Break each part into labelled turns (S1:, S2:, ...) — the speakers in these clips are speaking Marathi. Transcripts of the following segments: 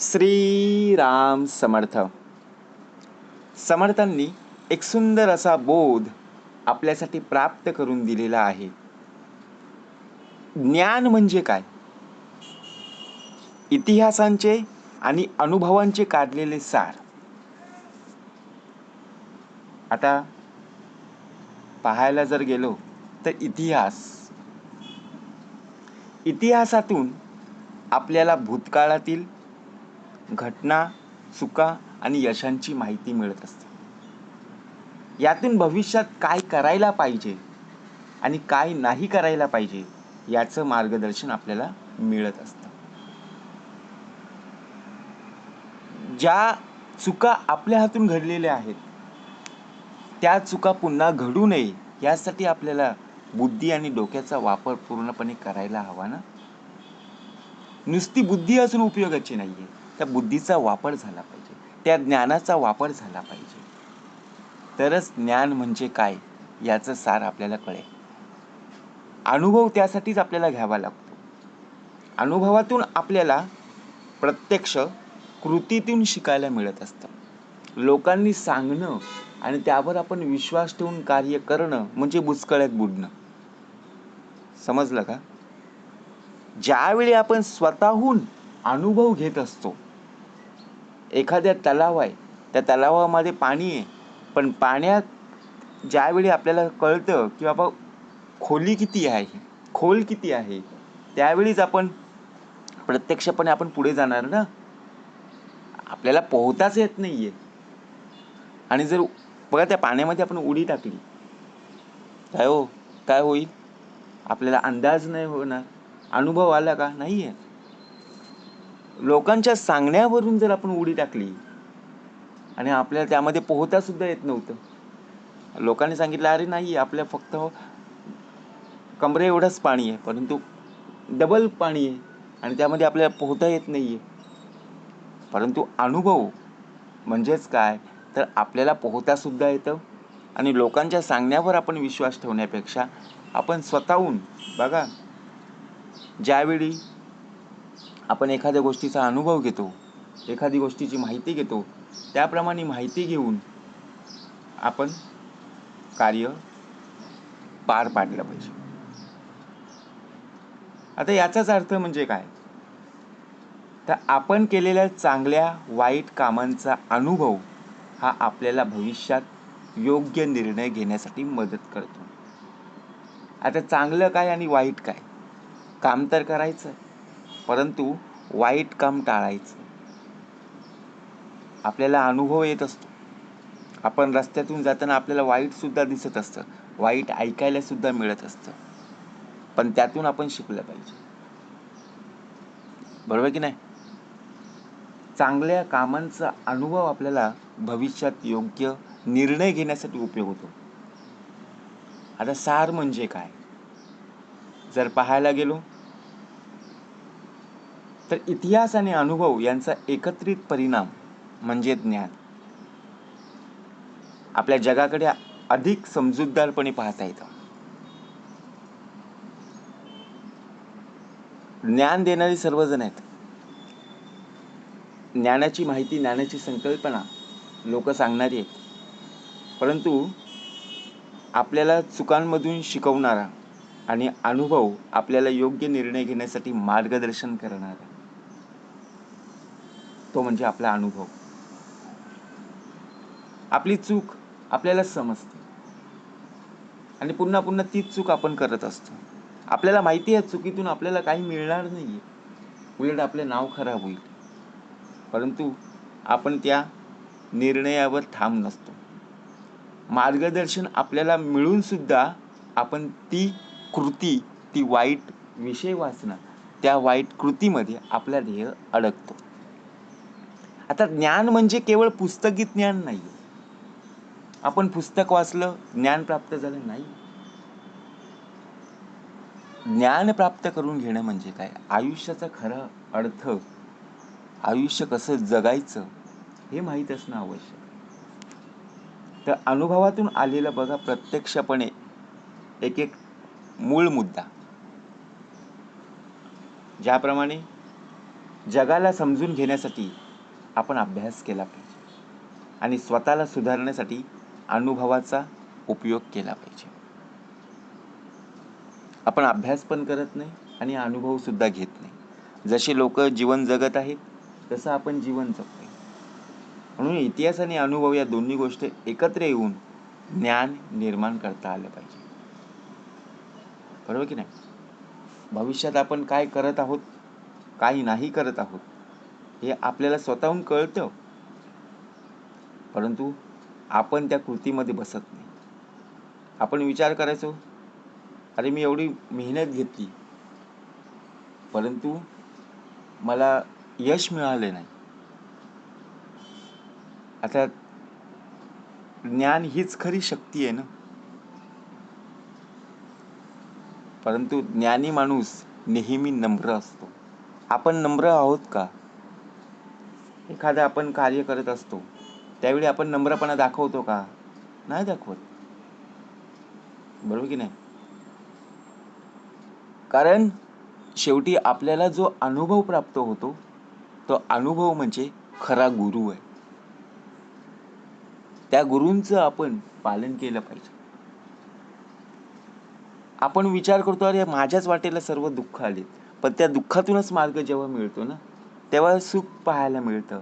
S1: श्रीराम समर्थ. समर्थांनी एक सुंदर असा बोध आपल्यासाठी प्राप्त करून दिलेला आहे. ज्ञान म्हणजे काय? इतिहासांचे आणि अनुभवांचे काढलेले सार. आता पाहायला जर गेलो तर इतिहास. इतिहासातून आपल्याला भूतकाळातील घटना चुका आणि यशांची माहिती मिळत असते. यातून भविष्यात काय करायला पाहिजे आणि काय नाही करायला पाहिजे याचं मार्गदर्शन आपल्याला मिळत असतं. ज्या चुका आपल्या हातून घडलेल्या आहेत त्या चुका पुन्हा घडू नये यासाठी आपल्याला बुद्धी आणि डोक्याचा वापर पूर्णपणे करायला हवा ना? नुसती बुद्धी असून उपयोगाची नाहीये. त्या बुद्धीचा वापर झाला पाहिजे. त्या ज्ञानाचा वापर झाला पाहिजे. तरच ज्ञान म्हणजे काय याचं सार आपल्याला कळेल. अनुभव त्यासाठीच आपल्याला घ्यावा लागतो. अनुभवातून आपल्याला प्रत्यक्ष कृतीतून शिकायला मिळत असतं. लोकांनी सांगणं आणि त्यावर आपण विश्वास ठेवून कार्य करणं म्हणजे बुचकळ्यात बुडणं. समजलं का? ज्यावेळी आपण स्वतःहून अनुभव घेत असतो एखाद्या तलाव आहे. त्या तलावामध्ये पाणी आहे. पण पाण्यात ज्यावेळी आपल्याला कळतं की बाबा खोली किती आहे खोल किती आहे त्यावेळीच आपण प्रत्यक्षपणे आपण पुढे जाणार ना? आपल्याला पोहताच येत नाही आहे आणि जर बघा त्या पाण्यामध्ये आपण उडी टाकली. काय हो? काय होईल? आपल्याला अंदाज नाही होणार. अनुभव आला का? नाही आहे लोकांच्या सांगण्यावरून जर आपण उडी टाकली आणि आपल्याला त्यामध्ये पोहतासुद्धा येत नव्हतं. लोकांनी सांगितलं अरे नाही आपल्या फक्त कमरे एवढंच पाणी आहे परंतु डबल पाणी आहे आणि त्यामध्ये आपल्याला पोहता येत नाही आहे परंतु अनुभव म्हणजेच काय? तर आपल्याला पोहतासुद्धा येतं आणि लोकांच्या सांगण्यावर आपण विश्वास ठेवण्यापेक्षा आपण स्वतःहून बघा ज्यावेळी आपण एखाद्या गोष्टीचा अनुभव घेतो एखादी गोष्टीची माहिती घेतो त्याप्रमाणे माहिती घेऊन आपण कार्य पार पाडलं पाहिजे. आता याचाच अर्थ म्हणजे काय? तर आपण केलेल्या चांगल्या वाईट कामांचा अनुभव हा आपल्याला भविष्यात योग्य निर्णय घेण्यासाठी मदत करतो. आता चांगलं काय आणि वाईट काय? काम तर करायचं. परंतु वाईट काम टाळायचं. आपल्याला अनुभव येत असतो. आपण रस्त्यातून जाताना आपल्याला वाईट सुद्धा दिसत असतं. वाईट ऐकायला सुद्धा मिळत असतं. पण त्यातून आपण शिकलं पाहिजे. बरोबर की नाही? चांगल्या कामांचा अनुभव आपल्याला भविष्यात योग्य निर्णय घेण्यासाठी उपयोग होतो. आता सार म्हणजे काय? जर पाहायला गेलो तर इतिहास आणि अनुभव यांचा एकत्रित परिणाम म्हणजे ज्ञान. आपल्या जगाकडे अधिक समजूतदारपणे पाहता येतं. ज्ञान देणारे सर्वजण आहेत. ज्ञानाची माहिती ज्ञानाची संकल्पना लोक सांगणारी आहेत. परंतु आपल्याला चुकांमधून शिकवणारा आणि अनुभव आपल्याला योग्य निर्णय घेण्यासाठी मार्गदर्शन करणारा तो म्हणजे आपला अनुभव. आपली चूक आपल्याला समजते. आणि पुन्हा पुन्हा तीच चूक आपण करत असतो. आपल्याला माहिती आहे चुकीतून आपल्याला काही मिळणार नाहीये. उलट आपले नाव खराब होईल. परंतु आपण त्या निर्णयावर ठाम नसतो. मार्गदर्शन आपल्याला मिळून सुद्धा आपण ती कृती ती वाईट विषय वाचणं त्या वाईट कृतीमध्ये आपला ध्येय अडकतो. आता ज्ञान म्हणजे केवळ पुस्तकी ज्ञान नाही आपण पुस्तक वाचलं ज्ञान प्राप्त झालं नाही. ज्ञान प्राप्त करून घेणं म्हणजे काय? आयुष्याचा खरा अर्थ आयुष्य कसं जगायचं हे माहीत असणं आवश्यक. तर अनुभवातून आलेलं बघा प्रत्यक्षपणे एक एक मूळ मुद्दा. ज्याप्रमाणे जगाला समजून घेण्यासाठी आपण अभ्यास केला पाहिजे. आणि स्वतःला सुधारण्यासाठी अनुभवाचा उपयोग केला पाहिजे. आपण अभ्यास पण करत नाही आणि अनुभव सुद्धा घेत नाही. जसे लोक जीवन जगत आहेत तसं आपण जीवन जगतोय. म्हणून इतिहास आणि अनुभव या दोन्ही गोष्टी एकत्र येऊन ज्ञान निर्माण करता आलं पाहिजे. बरोबर की नाही? भविष्यात आपण काय करत आहोत काही नाही करत आहोत हे आपल्याला स्वतःहून कळतं. परंतु आपण त्या कृतीमध्ये बसत नाही. आपण विचार करायचो अरे मी एवढी मेहनत घेतली परंतु मला यश मिळाले नाही. आता ज्ञान हीच खरी शक्ती आहे ना? परंतु ज्ञानी माणूस नेहमी नम्र असतो. आपण नम्र आहोत का? एखादं आपण कार्य करत असतो त्यावेळी आपण नम्रपणा दाखवतो का? नाही दाखवत. बरोबर की नाही? कारण शेवटी आपल्याला जो अनुभव प्राप्त होतो तो अनुभव म्हणजे खरा गुरु आहे. त्या गुरूंचं आपण पालन केलं पाहिजे. आपण विचार करतो अरे माझ्याच वाटेला सर्व दुःख आलेत. पण त्या दुःखातूनच मार्ग जेव्हा मिळतो ना तेव्हा सुख पाहायला मिळतं.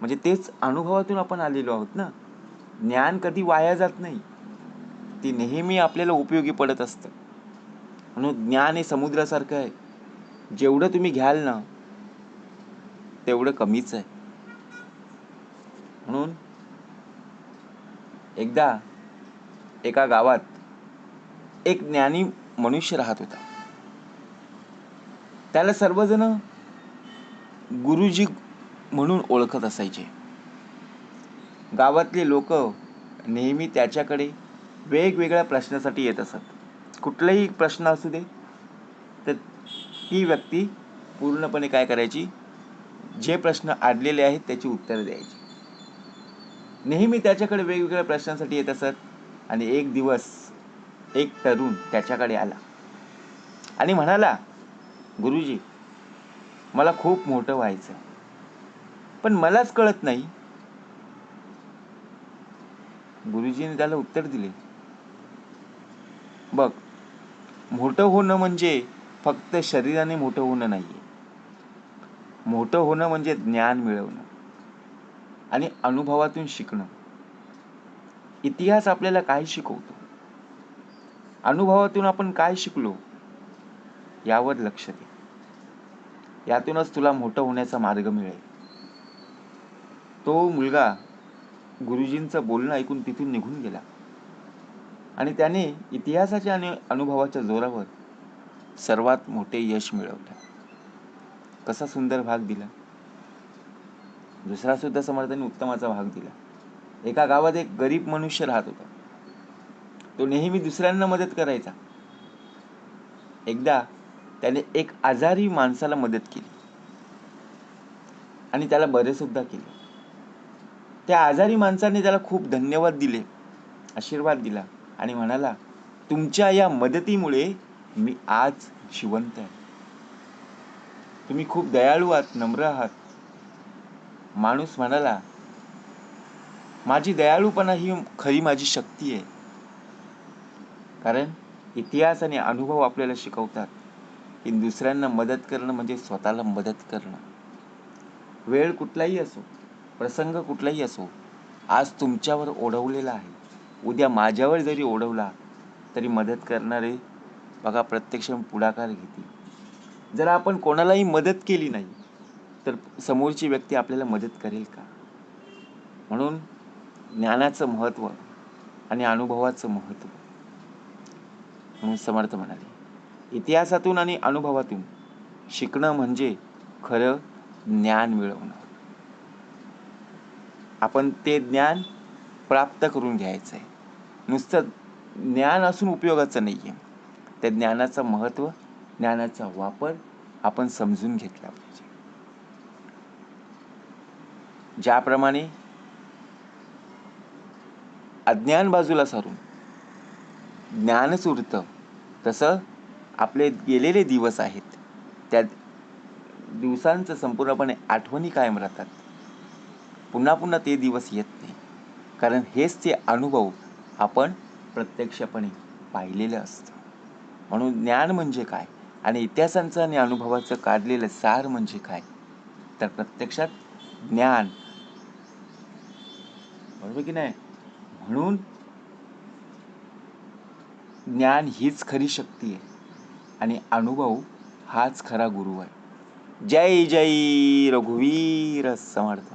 S1: म्हणजे तेच अनुभवातून आपण आलेलो आहोत ना. ज्ञान कधी वाया जात नाही. ती नेहमी आपल्याला उपयोगी पडत असतं. म्हणून ज्ञान हे समुद्रासारखं आहे. जेवढं तुम्ही घ्याल ना तेवढं कमीच आहे. म्हणून एकदा एका गावात एक ज्ञानी मनुष्य राहत होता. त्याला सर्वजण गुरुजी म्हणून ओळखत असायचे. गावातले लोक नेहमी त्याच्याकडे वेगवेगळ्या प्रश्नासाठी येत असत. कुठलाही प्रश्न असू दे तर ती व्यक्ती पूर्णपणे काय करायची? जे प्रश्न आडलेले आहेत त्याची उत्तरं द्यायची. नेहमी त्याच्याकडे वेगवेगळ्या प्रश्नांसाठी येत असत आणि एक दिवस एक तरुण त्याच्याकडे आला आणि म्हणाला गुरुजी मला खूप मोठं व्हायचं. पण मलाच कळत नाही. गुरुजीने त्याला उत्तर दिले. बघ मोठं होणं म्हणजे फक्त शरीराने मोठं होणं नाहीये. मोठं होणं म्हणजे ज्ञान मिळवणं आणि अनुभवातून शिकणं. इतिहास आपल्याला काय शिकवतो? अनुभवातून आपण काय शिकलो? यावर लक्ष दे. यातूनच तुला मोठं होण्याचा मार्ग मिळेल. तो मुलगा गुरुजींचं बोलणं ऐकून तिथून निघून गेला. आणि त्याने इतिहासाच्या आणि अनुभवाच्या जोरावर सर्वात मोठे यश मिळवलं. कसा सुंदर भाग दिला. दुसरा सुद्धा समर्थाने उत्तमाचा भाग दिला. एका गावात एक गरीब मनुष्य राहत होता. तो नेहमी दुसऱ्यांना मदत करायचा. एकदा त्याने एक आजारी माणसाला मदत केली. आणि त्याला बरे सुद्धा केले. त्या आजारी माणसाने त्याला खूप धन्यवाद दिले आशीर्वाद दिला आणि म्हणाला तुमच्या या मदतीमुळे मी आज जिवंत आहे. तुम्ही खूप दयाळू आहात नम्र आहात. माणूस म्हणाला माझी दयाळूपणा ही खरी माझी शक्ती आहे. कारण इतिहास आणि अनुभव आपल्याला शिकवतात. की दुसऱ्यांना मदत करणं म्हणजे स्वतःला मदत करणं. वेळ कुठलाही असो प्रसंग कुठलाही असो आज तुमच्यावर ओढवलेला आहे. उद्या माझ्यावर जरी ओढवला तरी मदत करणारे बघा प्रत्यक्ष पुढाकार घेतील जर आपण कोणालाही मदत केली नाही तर समोरची व्यक्ती आपल्याला मदत करेल का? म्हणून ज्ञानाचं महत्त्व आणि अनुभवाचं महत्त्व म्हणून समर्थ म्हणाले. इतिहासातून आणि अनुभवातून शिकणं म्हणजे खरं ज्ञान मिळवणं. आपण ते ज्ञान प्राप्त करून घ्यायचं आहे नुसतं ज्ञान असून उपयोगाचं नाही आहे त्या ज्ञानाचं महत्त्व ज्ञानाचा वापर आपण समजून घेतला पाहिजे. ज्याप्रमाणे अज्ञान बाजूला सारून ज्ञानच उरतं तसं आपले गेलेले दिवस आहेत. त्या दिवसांचं संपूर्णपणे आठवणी कायम राहतात. पुन्हा पुन्हा ते दिवस येत नाही. कारण हेच ते अनुभव आपण प्रत्यक्षपणे पाहिलेलं असतं. म्हणून ज्ञान म्हणजे काय आणि इतिहासांचं आणि अनुभवाचं काढलेलं सार म्हणजे काय? तर प्रत्यक्षात ज्ञान. बरोबर की नाही? म्हणून ज्ञान हीच खरी शक्ती आहे. आणि अनुभव हाच खरा गुरु आहे. जय जय रघुवीर समर्थ.